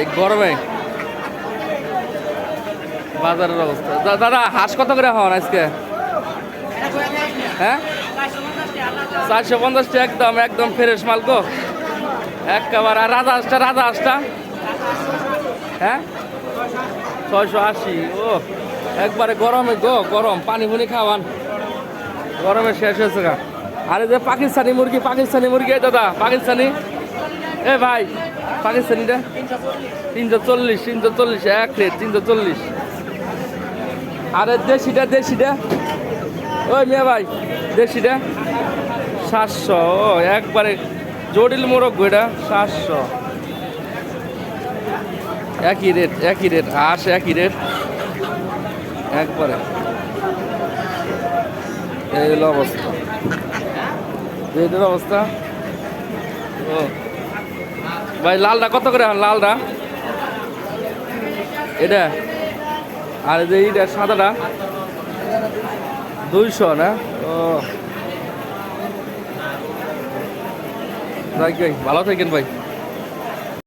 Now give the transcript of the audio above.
এই গরমে। বাজারের অবস্থা। দাদা, হাঁস কত করে হন আজকে? হ্যাঁ? চারশো পঞ্চাশটা একদম একদম ফ্রেশ মাল গো। একেবারে আর রাজা হাঁসটা রাজা হাঁসটা। হ্যাঁ? ছয়শো আশি, ও। একবারে গরমে গো, গরম। পানি ফুনি খাওয়ান। গরমে শেষ হয়েছে আরে যে পাকিস্তানি মুরগি পাকিস্তানি মুরগি দাদা, পাকিস্তানি? এ ভাই। পাকিস্তানিটা তিনশো চল্লিশ তিনশো চল্লিশ, এক রেট তিনশো চল্লিশ। আরে দেশিটা দেশিটা। ওই মেয়ে ভাই, দেশিটা। সাতশো, ও, একবারে জটিল মোরগ এটা, সাতশো। একই রেট একই রেট হাঁস একই রেট। একবারে। এই হলো অবস্থা। হলো অবস্থা। ও। ভাই, লালটা কত করে লালটা? এটা? আর যে এইটা, সাদাটা? দুইশো, না? ও। ভাই ভালো থাকেন ভাই।